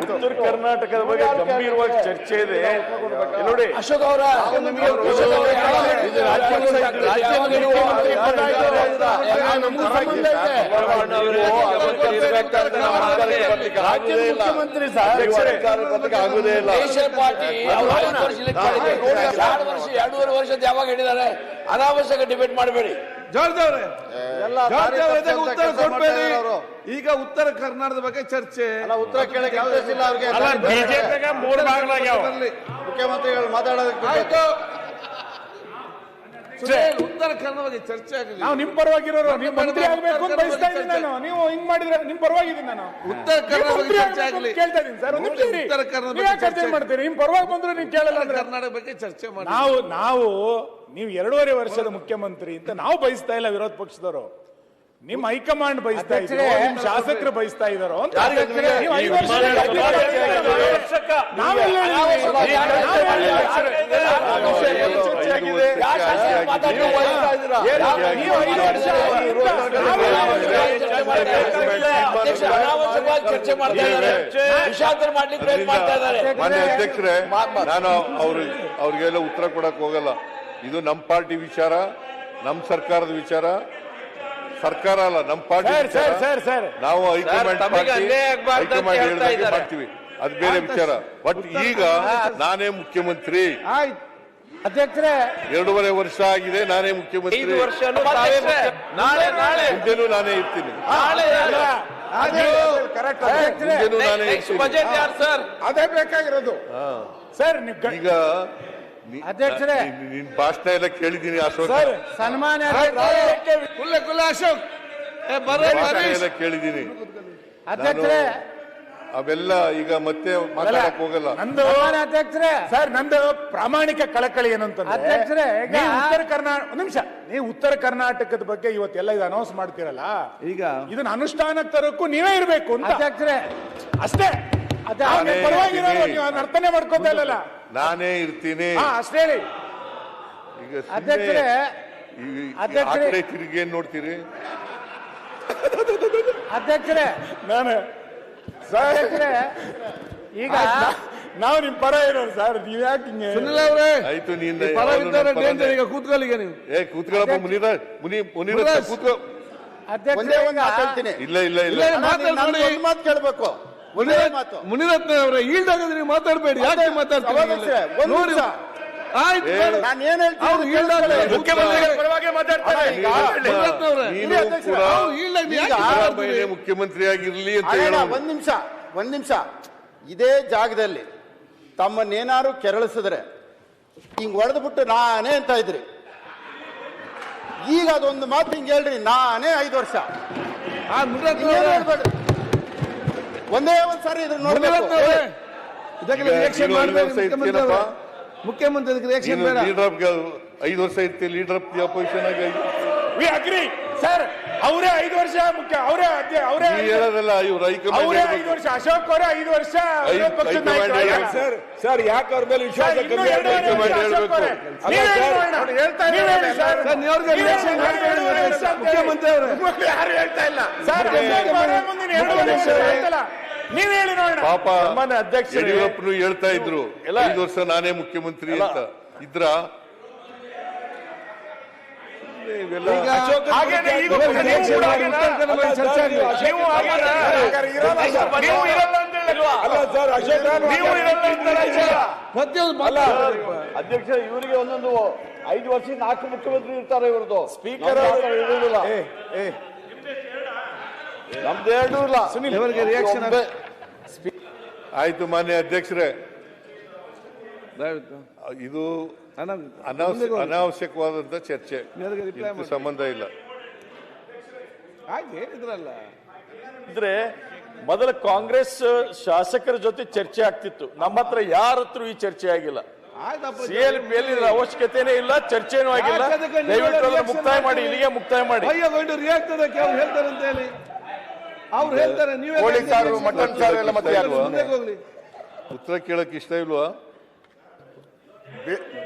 ಉತ್ತರ ಕರ್ನಾಟಕದ ಬಗ್ಗೆ ಗಂಭೀರವಾಗಿ ಚರ್ಚೆ ಇದೆ ನೋಡಿ ಅಶೋಕ್ ಅವರ ನಿಮಗೆ ಮುಖ್ಯಮಂತ್ರಿ ಸರ್ ಆಗುದೇ ಇಲ್ಲ ಪಾರ್ಟಿ ಎರಡು ವರ್ಷ ಎರಡೂವರೆ ವರ್ಷದ ಯಾವಾಗ ಹೇಳಿದ್ದಾರೆ ಅನಾವಶ್ಯಕ ಡಿಬೇಟ್ ಮಾಡಬೇಡಿ ಎಲ್ಲ ದಾರಿ ಉತ್ತರ ಕೊಡ್ಬೇಡಿ ಮಾಡ್ತಾ. ಈಗ ಉತ್ತರ ಕರ್ನಾಟಕದ ಬಗ್ಗೆ ಚರ್ಚೆ ಉತ್ತರ ಕೇಳಕ್ಕೆ ಯಾವುದೇ ಇಲ್ಲ ಅವ್ರಿಗೆ. ಬಿಜೆಪಿಗೆ ಮೂರು ಭಾಗಗಳಾಗ್ಯಾವ ಬರ್ಲಿ. ಮುಖ್ಯಮಂತ್ರಿಗಳು ಮಾತಾಡೋದಕ್ಕೆ ಆಯ್ತು ಸುನೀಲ್, ಉತ್ತರ ಕನ್ನಡ ಬಗ್ಗೆ ಚರ್ಚೆ ಆಗಲಿ. ನಾವು ನಿಮ್ ಪರವಾಗಿರೋರು ನೀವು ಮಂತ್ರಿ ಆಗ್ಬೇಕು ಅಂತ ಬಯಸ್ತಾ ಇದ್ದೀನಿ ನಾನು. ನೀವು ಹಿಂಗ್ ಮಾಡಿದ್ರೆ ನಿಮ್ ಪರವಾಗಿದ್ದೀನಿ ನಾನು. ಉತ್ತರ ಕನ್ನಡ ಬಗ್ಗೆ ಚರ್ಚೆ ಆಗಲಿ. ಕೇಳ್ತಾ ಇದ್ದೀನಿ ಸರ್. ಒಂದು ನಿಮಿಷ ಇರಿ. ಉತ್ತರ ಕನ್ನಡ ಬಗ್ಗೆ ಚರ್ಚೆ ಮಾಡ್ತೀರಿ? ನಿಮ್ ಪರವಾಗಿ ಬಂದ್ರೆ ನೀವು ಕೇಳಲ್ಲ ಅಂದ್ರೆ ಕರ್ನಾಟಕ ಬಗ್ಗೆ ಚರ್ಚೆ ಮಾಡಿ ನಾವು ನಾವು ನೀವು ಎರಡೂವರೆ ವರ್ಷದ ಮುಖ್ಯಮಂತ್ರಿ ಅಂತ ನಾವು ಬಯಸ್ತಾ ಇಲ್ಲ ವಿರೋಧ ಪಕ್ಷದವರು. ನಿಮ್ಮ ಹೈಕಮಾಂಡ್ ಬಯಸ್ತಾ ಇದ್ರೆ ನಿಮ್ ಶಾಸಕರು ಬಯಸ್ತಾ ಇದಾರೋ ಅಂತ ನೀವು ಐದು ವರ್ಷ ನಾವೆಲ್ಲ ನೀವು ಐದು ವರ್ಷ ಅಧ್ಯಕ್ಷ ಅನಾವಶ್ಯಕವಾಗಿ ಚರ್ಚೆ ಮಾಡ್ತಾ ಇದ್ದಾರೆ. ವಿಷಾಂತರ ಮಾಡ್ಲಿಕ್ಕೆ ಪ್ರಯತ್ನ ಮಾಡ್ತಾ ಇದ್ದಾರೆ. ಮಾನ್ಯ ಅಧ್ಯಕ್ಷರೇ ನಾನು ಅವ್ರಿಗೆ ಅವ್ರಿಗೆಲ್ಲ ಉತ್ತರ ಕೊಡಕ್ ಹೋಗಲ್ಲ. ಇದು ನಮ್ಮ ಪಾರ್ಟಿ ವಿಚಾರ ನಮ್ಮ ಸರ್ಕಾರದ ವಿಚಾರ ಸರ್ಕಾರ ಅಲ್ಲ ನಮ್ಮ ಪಾರ್ಟಿ ಸರ್ ವಿಚಾರ. Sir sir sir. ನಾವು ಹೈಕಮಾಂಡ್ ತಮಗೆ ಪಾರ್ಟಿ ಅಂತ ಹೇಳ್ತಾ ಇದ್ದಾರೆ. ಮಾಡ್ತೀವಿ. ಅದು ಬೇರೆ ವಿಚಾರ. ಬಟ್ ಈಗ ನಾನೇ ಮುಖ್ಯಮಂತ್ರಿ. ಆಯ್ತು. ಅಧ್ಯಕ್ಷರೇ. ಎರಡೂವರೆ ವರ್ಷ ಆಗಿದೆ ನಾನೇ ಮುಖ್ಯಮಂತ್ರಿ. ಮುಂದೆನೂ ನಾನೇ ಇರ್ತೀನಿ. ನಾಳೆ ಕರೆಕ್ಟ್ ಮುಂದೆನೂ ನಾನೇ ನೆಕ್ಸ್ಟ್ ಇರ್ತೀನಿ. ಬಜೆಟ್ ಯಾರು ಸರ್ ಅದೇ ಬೇಕಾಗಿರೋದು. ಸರ್ ಈಗ ಅಧ್ಯಕ್ಷರೇ. ನಿನ್- ಭಾಷಣ ಎಲ್ಲ ಕೇಳಿದ್ದೀನಿ ಅಶೋಕ್. ಸರ್ ಸನ್ಮಾನ್ಯ ಕುಲ್ಲೆ ಕುಲ್ಲೆ ಅಶೋಕ್. ಏ, ಬರ್ರಿ ಭಾಷಣ ಹರೀಶ್. ಎಲ್ಲ ಕೇಳಿದ್ದೀನಿ. ಅಧ್ಯಕ್ಷರೇ. ಅವೆಲ್ಲ ಈಗ ಮತ್ತೆ ಮಾತಾಡಕ್ ಹೋಗಲ್ಲ. ನಂದು ಸನ್ಮಾನ್ಯ ಅಧ್ಯಕ್ಷರೇ. ಸರ್ ನಂದು ಪ್ರಾಮಾಣಿಕ ಕಳಕಳಿ ಏನು ಅಂತಂದ್ರೆ ಅಧ್ಯಕ್ಷರೇ, ಈಗ- ನೀವು ಉತ್ತರ ಕರ್ನಾಟಕ ಒಂದ್ ನಿಮಿಷ. ನೀವು ಉತ್ತರ ಕರ್ನಾಟಕದ ಬಗ್ಗೆ ಇವತ್ತೆಲ್ಲ ಇದು ಅನೌನ್ಸ್ ಮಾಡ್ತೀರಲ್ಲ? ಈಗ ಇದನ್ನ ಅನುಷ್ಠಾನಕ್ಕೆ ತರೋಕ್ಕೂ ನೀವೇ ಇರ್ಬೇಕು ಅಂತ. ಅಧ್ಯಕ್ಷರೇ. ಅಷ್ಟೇ. ಅದೇ ನಾವು ನಿಮ್ ಪರವಾಗಿರೋರು, ನೀವು ಅದನ್ನ ಅರ್ಥನೇ ಮಾಡ್ಕೊತಾ ಇಲ್ಲಲ್ಲ. ನಾನೇ ಇರ್ತೀನಿ. ಅಷ್ಟೇ ಹೇಳಿ. ಈಗ ಅಧ್ಯಕ್ಷರೇ, ಅಧ್ಯಕ್ಷರೇ. ತಿರುಗಿ ಏನ್ ನೋಡ್ತೀರಿ? ಅಧ್ಯಕ್ಷರೇ. ನಾನು. ಸರ್. ಅಧ್ಯಕ್ಷರೇ ಈಗ ನಾವು ನಿಮ್ ಪರ ಇರೋರು ಸರ್ ನೀವ್ ಯಾಕೆ ಹಿಂಗೆ ಆಯ್ತು ನೀನ್ ಪರ ಇದ್ದಾರೆ ಡೇಂಜರ್ ಈಗ ಕೂತ್ಕೊಳ್ಳಿ ಈಗ ನೀವು. ಏ ಕೂತ್ಕೊಳ್ಳಪ್ಪ ಮುನಿರ ಮುನಿ ಮುನಿರ ಕೂತ್ಕೊ ಕೂತ್ಕೋ ಅಧ್ಯಕ್ಷರೇ ಈಗ ಇಲ್ಲ ಇಲ್ಲ ಇಲ್ಲ. ಮಾತು ಕೇಳಬೇಕು. ಮುನಿರತ್ನ ಮುನಿರತ್ನ ಅವರೇ ಈಲ್ಡ್ ಆಗೋದು ನೀವು ಮಾತಾಡಬೇಡಿ. ಯಾಕೆ ಮಾತಾಡ್ತೀರಿ ನೋಡಿ ನಿಮಿಷ. ಆಯ್ತು ಏ, ನಾನು ಏನ್ ಹೇಳ್ತೀನಿ ಅವ್ರು ಈಲ್ಡ್ ಆಗಲಿ ಮುಖ್ಯಮಂತ್ರಿಗಳ. ಪರವಾಗಿ ಮಾತಾಡ್ತಾರೆ ಈಗ ಮುನಿರತ್ನ ಅವರೇ ನೀನು ಕೂಡ ಅವ್ರು ಈಲ್ಡ್ ಆಗಿ ಯಾಕೆ ಈಗ ಮುಖ್ಯಮಂತ್ರಿಯಾಗಿರ್ಲಿ ಅಂತ ಅಣ್ಣ ಹೇಳೋನು ಒಂದ್ ನಿಮಿಷ ಒಂದ್ ನಿಮಿಷ. ಇದೇ ಜಾಗದಲ್ಲಿ ತಮ್ಮನ್ನೇನಾರು ಕೆರಳಿಸಿದ್ರೆ ಹಿಂಗ್ ಹೊಡೆದ್ಬಿಟ್ಟು ನಾನೇ ಅಂತ ಇದ್ರಿ. ಈಗ ಅದೊಂದು ಮಾತು ಹಿಂಗ್ ಹೇಳ್ರಿ ನಾನೇ ಐದು ವರ್ಷ ಆ ಮುನಿರತ್ನ ಹಿಂಗೇನ್ ಅವರೇ, ಹೇಳ್ಬೇಡ್ರಿ ಒಂದೇ ಒಂದ್ ಸಾರಿ ಇದ್ರ ನೋಡ್ಬೇಕು. ಇದಕ್ಕೆ ರಿಯಾಕ್ಷನ್ ಮಾಡಬೇಕು ಮುಖ್ಯಮಂತ್ರಿ. ಮುಖ್ಯಮಂತ್ರಿ ರಿಯಾಕ್ಷನ್ ಬೇಡ. ಲೀಡರ್ ಆಫ್ ಐದು ವರ್ಷ ಇರ್ತೀವಿ ಲೀಡರ್ ಆಫ್ ದಿ ಅಪೋಸಿಷನ್ ಆಗಿ ವಿ ಅಗ್ರಿ ಸರ್ ಅವರೇ ಐದು ವರ್ಷ ಮುಖ್ಯ ಅವರೇ ಅವರೇ ಹೇಳೋದಲ್ಲ ಇವ್ರು ಅವರೇ ಐದು. ವರ್ಷ ಅಶೋಕ್ ಅವರೇ ಐದು ವರ್ಷ ಪಕ್ಷದ. ಸರ್, ಸರ್ ಯಾಕೆ ಅವ್ರ ಮೇಲೆ ವಿಶ್ವಾಸ ಕಮ್ಮಿ ಹೇಳ್ತಾ ಯಾರು ಹೇಳ್ತಾ ಇಲ್ಲ. ಸರ್ ಮುಂದಿನ ಎರಡು ವರ್ಷ ಆಯ್ತಲ್ಲ ನೀವ್ ಹೇಳಿ ನೋಡೋಣ ಪಾಪ ಅಧ್ಯಕ್ಷ ಯಡಿಯೂರಪ್ಪನು ಹೇಳ್ತಾ ಇದ್ರು ಎಲ್ಲ- ಐದು ವರ್ಷ ನಾನೇ ಮುಖ್ಯಮಂತ್ರಿ ಅಂತ. ಇದ್ರ? ಇವೆಲ್ಲ. ಹಾಗೇನೆ ಈಗ ನೀವು ಕೂಡ ಹಾಗೇನಾ? ನೀವು ಹಾಗೇನಾ? ನೀವು ಇರಲ್ಲ ಅಂತ ಹೇಳಿಲ್ವಾ? ಅಲ್ಲ ಸರ್ ಅಶೋಕ್ ನೀವು ಇರಲ್ಲ? ಅಲ್ಲ. ಅಧ್ಯಕ್ಷ ಇವರಿಗೆ ಒಂದೊಂದು ಐದು ವರ್ಷ ನಾಲ್ಕು ಮುಖ್ಯಮಂತ್ರಿ ಇರ್ತಾರೆ ಇವರದು ಸ್ಪೀಕರ್ ಇರುವುದಿಲ್ಲ. ನಮ್ದು ಎರಡೂ ಇಲ್ಲ. ಇವರಿಗೆ ರಿಯಾಕ್ಷನ್. ಆಯ್ತು ಮಾನ್ಯ ಅಧ್ಯಕ್ಷರೇ. ಇದು ಅನಾವಶ್ಯ ಅನಾವಶ್ಯಕವಾದಂತ ಚರ್ಚೆ. ಇದಕ್ಕೆ ಸಂಬಂಧ ಇಲ್ಲ. ಹೇಳಿದ್ರಲ್ಲ. ಇದ್ರೆ ಮೊದಲ ಕಾಂಗ್ರೆಸ್ ಶಾಸಕರ ಜೊತೆ ಚರ್ಚೆ ಆಗ್ತಿತ್ತು. ನಮ್ಮ ಹತ್ರ ಯಾರ ಹತ್ರ ಈ ಚರ್ಚೆ ಆಗಿಲ್ಲ. ಸಿಎಲ್ ಮೇಲಿನ ಅವಶ್ಯಕತೆನೇ ಇಲ್ಲ ಚರ್ಚೆನೂ ಆಗಿಲ್ಲ. ದಯವಿಟ್ಟು ಮುಕ್ತಾಯ ಮಾಡಿ ಇಲ್ಲಿಗೆ ಮುಕ್ತಾಯ ಮಾಡಿ. ಹೇಳ್ತಾರಂತ ಹೇಳಿ. ಅವ್ರು ಹೇಳ್ತಾರೆ ನೀವೇ ಕೋಳಿ ಸಾರು ಮಟನ್ ಸಾರು ಎಲ್ಲ ಮತ್ತೆ ಅಲ್ವಾ? ಮುಂದೆ ಹೋಗ್ಲಿ. ಉತ್ತರ ಕೇಳಕ್ ಇಷ್ಟ ಇಲ್ವಾ?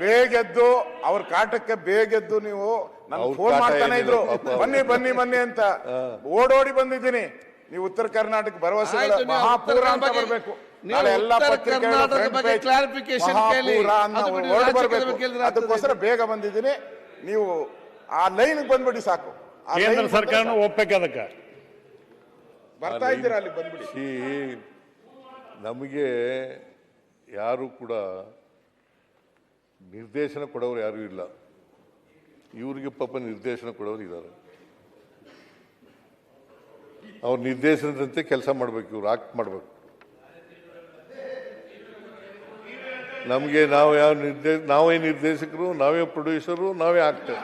ಬೇಗೆದ್ದು ಅವ್ರ ಕಾಟಕ್ಕೆ ಬೇಗೆದ್ದು ನೀವು ನನ್ಗೆ ಫೋನ್ ಮಾಡ್ತಾನೆ ಇದ್ರು. ಬನ್ನಿ ಬನ್ನಿ ಬನ್ನಿ ಅಂತ ಓಡೋಡಿ ಬಂದಿದ್ದೀನಿ. ನೀವು ಉತ್ತರ ಕರ್ನಾಟಕ ಭರವಸೆ ಮಹಾಪೂರ ಅಂತ ಬರಬೇಕು. ಅದಕ್ಕೋಸ್ಕರ ಬೇಗ ಬಂದಿದ್ದೀನಿ. ನೀವು ಆ ಲೈನ್ ಬಂದ್ಬಿಡಿ ಸಾಕು. ಕೇಂದ್ರ ಸಾಕು. ಒಪ್ಪಕ್ಕೆ ಅದಕ್ಕೆ. ಬರ್ತಾ ಇದ್ದೀರಾ ಅಲ್ಲಿ ಬಂದ್ಬಿಡಿ. ಸಿ ನಮಗೆ ಯಾರು ಕೂಡ ನಿರ್ದೇಶನ ಕೊಡೋರು ಯಾರು ಇಲ್ಲ. ಇವ್ರಿಗೆ ಪಾಪ ನಿರ್ದೇಶನ ಕೊಡೋರು ಇದ್ದಾರೆ ಅವ್ರ ನಿರ್ದೇಶನದಂತೆ ಕೆಲಸ ಮಾಡ್ಬೇಕು ಇವ್ರು ಆಕ್ಟ್ ಮಾಡ್ಬೇಕು. ನಮಗೆ ನಾವು ಯಾವ ನಿರ್ದೇಶ ನಾವೇ ನಿರ್ದೇಶಕರು ನಾವೇ ಪ್ರೊಡ್ಯೂಸರು ನಾವೇ ಆಕ್ಟರ್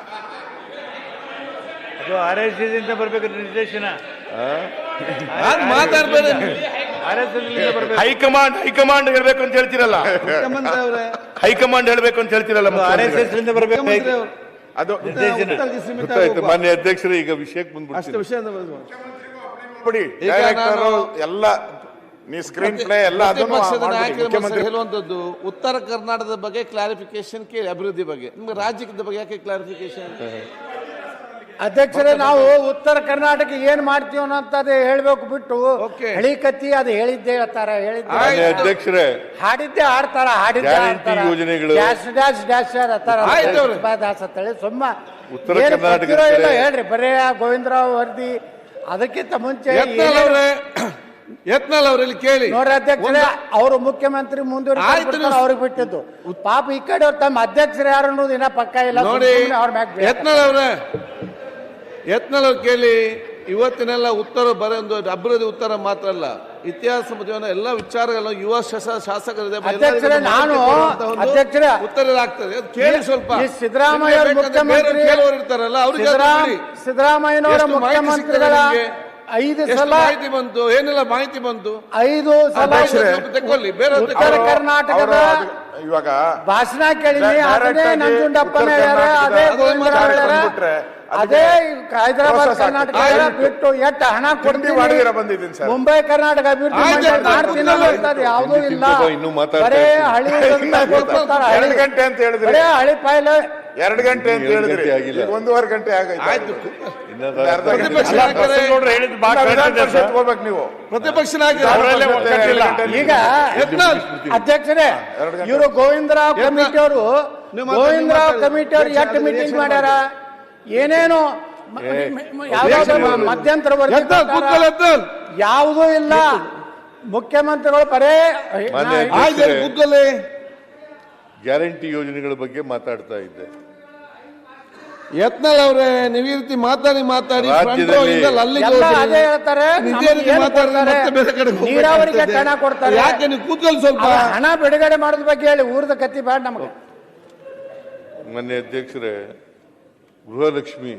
ಅದು ಆರ್ ಎಸ್ ಬರ್ಬೇಕು ನಿರ್ದೇಶನ. ಮಾತಾಡ್ಬೇಡಿ ಹೈಕಮಾಂಡ್ ಹೈಕಮಾಂಡ್ ಹೇಳ್ಬೇಕು ಅಂತ ಹೇಳ್ತಿರಲ್ಲ? ಹೈಕಮಾಂಡ್ ಹೇಳ್ಬೇಕು ಅಂತ ಹೇಳ್ತಿರಲ್ಲ ಅದು ಗೊತ್ತಾಯ್ತು. ಮಾನ್ಯ ಅಧ್ಯಕ್ಷರು ಈಗ ವಿಷಯಕ್ಕೆ ಬಂದ್ಬಿಟ್ಟು ಎಲ್ಲ ನೀ ಸ್ಕ್ರೀನ್ ಪ್ಲೇ ಎಲ್ಲ ಹೇಳುವಂತದ್ದು ಉತ್ತರ ಕರ್ನಾಟಕದ ಬಗ್ಗೆ ಕ್ಲಾರಿಫಿಕೇಶನ್ ಕೇಳಿ ಅಭಿವೃದ್ಧಿ ಬಗ್ಗೆ. ನಿಮ್ಗೆ ರಾಜ್ಯದ ಬಗ್ಗೆ ಯಾಕೆ ಕ್ಲಾರಿಫಿಕೇಶನ್ ಅಧ್ಯಕ್ಷರೇ ನಾವು ಉತ್ತರ ಕರ್ನಾಟಕ ಏನ್ ಮಾಡ್ತೀವಿ ಅನ್ನೋಂಥದ್ದು ಹೇಳ್ಬೇಕು ಬಿಟ್ಟು Okay. ಹಳಿ ಕತ್ತಿ ಅದು ಹೇಳಿದ್ದೆ ಹೇಳ್ತಾರ ಹೇಳಿದ್ದೆ ಅಧ್ಯಕ್ಷರೇ. ಹಾಡಿದ್ದೆ ಆಡ್ತಾರ ಹಾಡಿದ್ದೆ ಆಡ್ತಾರ ಯೋಜನೆಗಳು. ಡ್ಯಾಶ್ ಡ್ಯಾಶ್ ಡ್ಯಾಶ್ ಅಂತಾರ ಆಯ್ತು ಅವ್ರೆ. ದಾಸ್ ಅಂತೇಳಿ ಸುಮ್ಮ ಉತ್ತರ ಏನು ಕರ್ನಾಟಕದ ಗೊತ್ತಿರೋ ಇಲ್ಲ ಕಡೆ- ಹೇಳ್ರಿ. ಬರೇ ಗೋವಿಂದರಾವ್ ವರದಿ ಅದಕ್ಕಿಂತ ಮುಂಚೆ ಯತ್ನಾಳ್ ಏನೇನು- ಅವರೇ ಯತ್ನಾಳ್ ಅವ್ರು ಇಲ್ಲಿ ಕೇಳಿ. ನೋಡ್ರಿ ಅಧ್ಯಕ್ಷರೇ ಅವರು ಮುಖ್ಯಮಂತ್ರಿ ಆಯ್ತು ಮುಂದುವರಿತಾರೆ ನೀವು- ಅವ್ರಿಗೆ ಬಿಟ್ಟಿದ್ದು. ಪಾಪ ಈ ಕಡೆ ಅವ್ರು ತಮ್ಮ ಅಧ್ಯಕ್ಷರು ಯಾರು ಅನ್ನೋದು ಇನ್ನ ಪಕ್ಕ ಇಲ್ಲ. ನೋಡಿ ಸುಮ್ನೆ ಅವ್ರ ಮ್ಯಾಗ್ ಬೀಳ್ತಾರೆ. ಯತ್ನಾಳ್ ಅವರೇ. ಅವ್ರು ಕೇಳಿ ಇವತ್ತಿನೆಲ್ಲ ಉತ್ತರ ಬರೋ ಒಂದು ಅಭಿವೃದ್ಧಿ ಉತ್ತರ ಮಾತ್ರ ಅಲ್ಲ. ಇತಿಹಾಸ ಜೀವನ ಎಲ್ಲ ವಿಚಾರಗಳು ಯುವ ಶಾಸಕರ ಶಾಸಕರಿದೆ. ಅಧ್ಯಕ್ಷರೇ, ನಾನು ಮಾಹಿತಿ ಅಧ್ಯಕ್ಷರೇ, ಉತ್ತರ ಆಗ್ತದೆ ಅದು ಕೇಳಿ ಸ್ವಲ್ಪ. ಸಿದ್ದರಾಮಯ್ಯ ಇರ್ತಾರಲ್ಲ ಅವ್ರಿಗೆ ಸಿದ್ದರಾಮಯ್ಯನವರ ಮುಖ್ಯಮಂತ್ರಿಗಳ? ಐದು ಸಲ ಮಾಹಿತಿ ಬಂತು? ಏನೆಲ್ಲ ಮಾಹಿತಿ ಬಂತು? ಐದು ಸಲ ತಗೊಳ್ಳಿ ಬೇರೆ ಉತ್ತರ ಕರ್ನಾಟಕದ ಇವಾಗ ಭಾಷಣ ಕೇಳಿದ್ವಿ. ಅದೇ ನಂಜುಂಡಪ್ಪನ ಹೇಳ್ಯಾರ ಅದೇ ಅದೇ ಗೋವಿಂದರಾವ್ ಹೇಳ್ಯಾರ ಅದೇ ಹೈದರಾಬಾದ್ ಕರ್ನಾಟಕ ಬಿಟ್ಟು ಎಷ್ಟು ಹಣ ಕೊಡ್ತೀವಿ ಮಾಡಿದಿರ ಬಂದಿದ್ದೀನಿ ಸರ್. ಮುಂಬೈ ಕರ್ನಾಟಕ ಅಭಿವೃದ್ಧಿ ಮಾಡ್ತೀನಿ ಯಾವುದೂ ಇಲ್ಲ. ಬರೇ ಹಳಿ ಅಂತ ಹಳಿ. ಹೇಳಿದ್ರೆ. ಬರೇ ಹಳಿ ಪಾಯ್ಲೆ ಎರಡು ಗಂಟೆ ಅಂತ ಹೇಳಿದ್ರಿ. ಈಗ ಒಂದೂವರೆ ಗಂಟೆ ಸರ್. ಹೋಗ್ಬೇಕು ನೀವು. ಪ್ರತಿಪಕ್ಷ ಈಗ ಅಧ್ಯಕ್ಷರೇ ಇವರು ಗೋವಿಂದರಾವ್ ಕಮಿಟಿ ಅವರು ಗೋವಿಂದರಾವ್. ಕಮಿಟಿ ಅವರು ಎಷ್ಟು ಮೀಟಿಂಗ್ ಮಾಡಿ. ಮಾಡ್ಯಾರ? ಏನೇನು? ಮಧ್ಯಂತರ ಯಾವುದೂ ಇಲ್ಲ. ಮುಖ್ಯಮಂತ್ರಿಗಳು ಪರೇ ಗ್ಯಾರಂಟಿ ಯೋಜನೆಗಳ ಬಗ್ಗೆ ಮಾತಾಡ್ತಾ ಇದ್ದೆ. ಯತ್ನಾಳ್ ಅವರೇ ನೀವು ಈ ರೀತಿ ಮಾತಾಡಿ ಮಾತಾಡಿ ಅದೇ ಹೇಳ್ತಾರೆ. ನೀರಾವರಿಗೆ ಹಣ ಕೊಡ್ತಾರೆ. ಯಾಕೆ ನೀವು ಕೂತ್ಕೊಳ್ಳಿ ಸ್ವಲ್ಪ? ಹಣ ಬಿಡುಗಡೆ ಮಾಡೋದ್ ಬಗ್ಗೆ ಹೇಳಿ ಊರದ ಕತ್ತಿ ಬೇಡ ನಮಗೆ. ಮನೆ ಅಧ್ಯಕ್ಷರೇ ಗೃಹಲಕ್ಷ್ಮಿ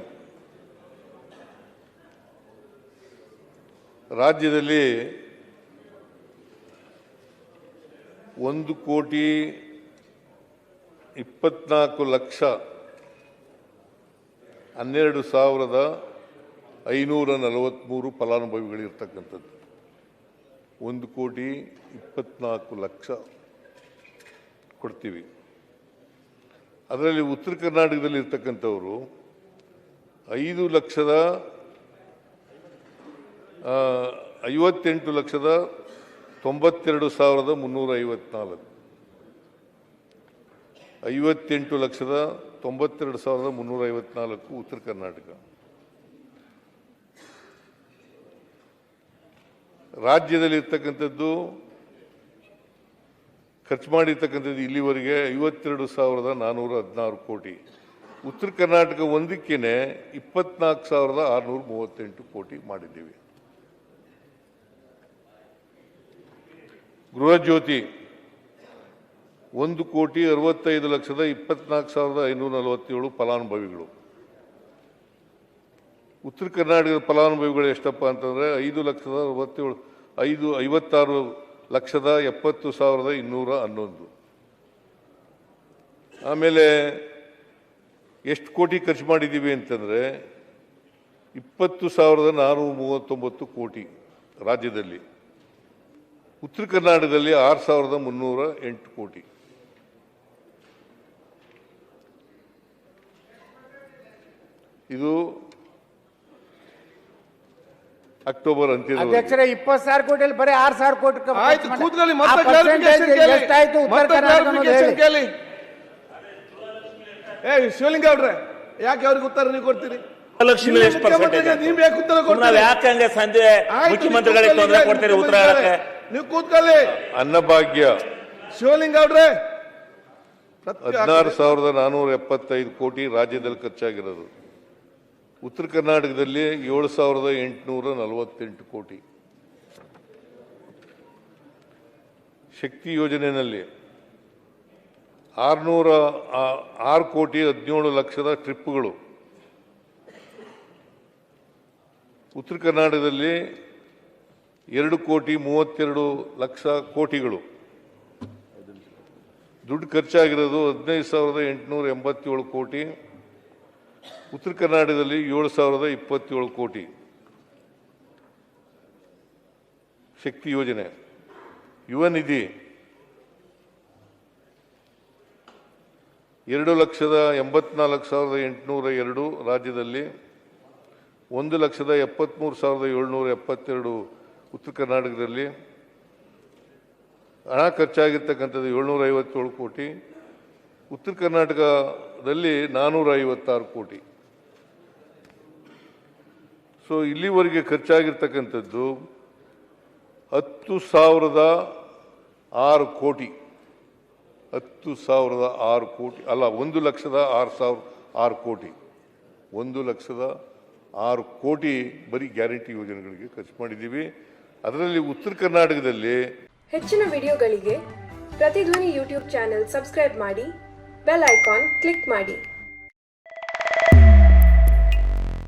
ರಾಜ್ಯದಲ್ಲಿ ಒಂದು ಕೋಟಿ ಇಪ್ಪತ್ನಾಲ್ಕು ಲಕ್ಷ ಹನ್ನೆರಡು ಸಾವಿರದ ಐನೂರ ನಲವತ್ತ್ಮೂರು ಫಲಾನುಭವಿಗಳಿರ್ತಕ್ಕಂಥದ್ದು. ಒಂದು ಕೋಟಿ ಇಪ್ಪತ್ನಾಲ್ಕು ಲಕ್ಷ ಕೊಡ್ತೀವಿ. ಅದರಲ್ಲಿ ಉತ್ತರ ಕರ್ನಾಟಕದಲ್ಲಿ ಇರ್ತಕ್ಕಂಥವರು ಐದು ಲಕ್ಷದ ಐವತ್ತೆಂಟು ಲಕ್ಷದ ತೊಂಬತ್ತೆರಡು ಸಾವಿರದ ಮುನ್ನೂರ ಐವತ್ನಾಲ್ಕು. ಐವತ್ತೆಂಟು ಲಕ್ಷದ ತೊಂಬತ್ತೆರಡು ಸಾವಿರದ ಮುನ್ನೂರ ಐವತ್ನಾಲ್ಕು ಉತ್ತರ ಕರ್ನಾಟಕ. ರಾಜ್ಯದಲ್ಲಿ ಇರ್ತಕ್ಕಂಥದ್ದು ಖರ್ಚು ಮಾಡಿರ್ತಕ್ಕಂಥದ್ದು ಇಲ್ಲಿವರೆಗೆ ಐವತ್ತೆರಡು ಸಾವಿರದ ನಾನ್ನೂರ ಹದಿನಾರು ಕೋಟಿ. ಉತ್ತರ ಕರ್ನಾಟಕ ಒಂದಕ್ಕೇನೆ ಇಪ್ಪತ್ನಾಲ್ಕು ಸಾವಿರದ ಆರುನೂರ ಮೂವತ್ತೆಂಟು ಕೋಟಿ ಮಾಡಿದ್ದೀವಿ. ಗೃಹ ಜ್ಯೋತಿ ಒಂದು ಕೋಟಿ ಅರವತ್ತೈದು ಲಕ್ಷದ ಇಪ್ಪತ್ನಾಲ್ಕು ಸಾವಿರದ ಐನೂರ ನಲವತ್ತೇಳು ಫಲಾನುಭವಿಗಳು. ಉತ್ತರ ಕರ್ನಾಟಕದ ಫಲಾನುಭವಿಗಳು ಎಷ್ಟಪ್ಪ ಅಂತಂದರೆ ಐದು ಲಕ್ಷದ ಅರವತ್ತೇಳು, ಐದು, ಐವತ್ತಾರು ಲಕ್ಷದ ಎಪ್ಪತ್ತು ಸಾವಿರದ ಇನ್ನೂರ ಹನ್ನೊಂದು. ಆಮೇಲೆ ಎಷ್ಟು ಕೋಟಿ ಖರ್ಚು ಮಾಡಿದ್ದೀವಿ ಅಂತಂದರೆ ಇಪ್ಪತ್ತು ಸಾವಿರದ ನಾನ್ನೂರ ಮೂವತ್ತೊಂಬತ್ತು ಕೋಟಿ ರಾಜ್ಯದಲ್ಲಿ. ಉತ್ತರ ಕರ್ನಾಟಕದಲ್ಲಿ ಆರು ಸಾವಿರದ ಮುನ್ನೂರ ಎಂಟು ಕೋಟಿ. ಇದು ಅಕ್ಟೋಬರ್ ಅಂತ್ಯದ ಅಧ್ಯಕ್ಷರೇ ಇಪ್ಪತ್ತು ಸಾವಿರ ಕೋಟಿಯಲ್ಲಿ ಬರೀ ಆರು ಸಾವಿರ ಕೋಟಿ ಆಯ್ತು ಕೂತ್ಕೊಳ್ಳಿ ಮತ್ತೆ ಕೇಳಿ. ಎಷ್ಟಾಯ್ತು? ಉತ್ತರ ಮತ್ತೆ ಕರ್ನಾಟಕ ಅನ್ನೋದು clarification ಕೇಳಿ. ಏ ಶಿವಲಿಂಗ ಅವ್ರೆ ಯಾಕೆ ಅವ್ರಿಗೆ ಉತ್ತರ ನೀವು ಕೊಡ್ತೀರಿ? ಲಕ್ಷ್ಮಿ ಎಷ್ಟು percentage ಮುಖ್ಯಮಂತ್ರಿಗೆ ನೀವು ಯಾಕೆ ಉತ್ತರ ನಾವ್ ಕೊಡ್ತೀರಿ? ಯಾಕೆ ಹಂಗೆ ಸಂಜೆ ಆಯ್ತು, ಮುಖ್ಯಮಂತ್ರಿಗಳಿಗೆ ತೊಂದರೆ ಕೊಡ್ತೀರಿ ಉತ್ತರ ಮುಖ್ಯಮಂತ್ರಿ ಹೇಳಕ್ಕೆ ನೀವು ಕೂತ್ಕೊಳ್ಳಿ. ಅನ್ನಭಾಗ್ಯ. ಶಿವಲಿಂಗ ಅವ್ರೆ ಹದಿನಾರು ಸಾವಿರದ ನಾನೂರ ಎಪ್ಪತ್ತೈದು ಕೋಟಿ ರಾಜ್ಯದಲ್ಲಿ ಖರ್ಚಾಗಿರೋದು. ಉತ್ತರ ಕರ್ನಾಟಕದಲ್ಲಿ ಏಳು ಸಾವಿರದ ಎಂಟುನೂರ ನಲವತ್ತೆಂಟು ಕೋಟಿ. ಶಕ್ತಿ ಯೋಜನೆಯಲ್ಲಿ ಆರುನೂರ ಆರು ಕೋಟಿ ಹದಿನೇಳು ಲಕ್ಷದ ಟ್ರಿಪ್ಗಳು. ಉತ್ತರ ಕರ್ನಾಟಕದಲ್ಲಿ ಎರಡು ಕೋಟಿ ಮೂವತ್ತೆರಡು ಲಕ್ಷ ಕೋಟಿಗಳು. ದುಡ್ಡು ಖರ್ಚಾಗಿರೋದು ಹದಿನೈದು ಸಾವಿರದ ಎಂಟುನೂರ ಎಂಬತ್ತೇಳು ಕೋಟಿ. ಉತ್ತರ ಕರ್ನಾಟಕದಲ್ಲಿ ಏಳು ಸಾವಿರದ ಇಪ್ಪತ್ತೇಳು ಕೋಟಿ ಶಕ್ತಿ ಯೋಜನೆ, ಯುವ ನಿಧಿ ಎರಡು ಲಕ್ಷದ ಎಂಬತ್ನಾಲ್ಕು ಸಾವಿರದ ಎಂಟುನೂರ ಎರಡು ರಾಜ್ಯದಲ್ಲಿ ಒಂದು ಲಕ್ಷದ ಎಪ್ಪತ್ತ್ಮೂರು ಸಾವಿರದ ಏಳ್ನೂರ ಎಪ್ಪತ್ತೆರಡು ಉತ್ತರ ಕರ್ನಾಟಕದಲ್ಲಿ ಹಣ ಖರ್ಚಾಗಿರ್ತಕ್ಕಂಥದ್ದು ಏಳ್ನೂರ ಐವತ್ತೇಳು ಕೋಟಿ, ಉತ್ತರ ಕರ್ನಾಟಕದಲ್ಲಿ ನಾನ್ನೂರ ಐವತ್ತಾರು ಕೋಟಿ. ಸೊ ಇಲ್ಲಿವರೆಗೆ ಖರ್ಚಾಗಿರ್ತಕ್ಕಂಥದ್ದು ಹತ್ತು ಸಾವಿರದ ಆರು ಕೋಟಿ. ಹತ್ತು ಸಾವಿರದ ಆರು ಕೋಟಿ. ಅಲ್ಲ, ಒಂದು ಲಕ್ಷದ ಆರು ಸಾವಿರ, ಆರು ಕೋಟಿ. ಒಂದು ಲಕ್ಷದ ಆರು ಕೋಟಿ ಬರೀ ಗ್ಯಾರಂಟಿ ಯೋಜನೆಗಳಿಗೆ ಖರ್ಚು ಮಾಡಿದ್ದೀವಿ. ಅದರಲ್ಲಿ ಉತ್ತರ ಕರ್ನಾಟಕದಲ್ಲಿ ಹೆಚ್ಚಿನ ವಿಡಿಯೋಗಳಿಗೆ ಪ್ರತಿಧ್ವನಿ ಯೂಟ್ಯೂಬ್ ಚಾನೆಲ್ ಸಬ್ಸ್ಕ್ರೈಬ್ ಮಾಡಿ, ಬೆಲ್ ಐಕಾನ್ ಕ್ಲಿಕ್ ಮಾಡಿ.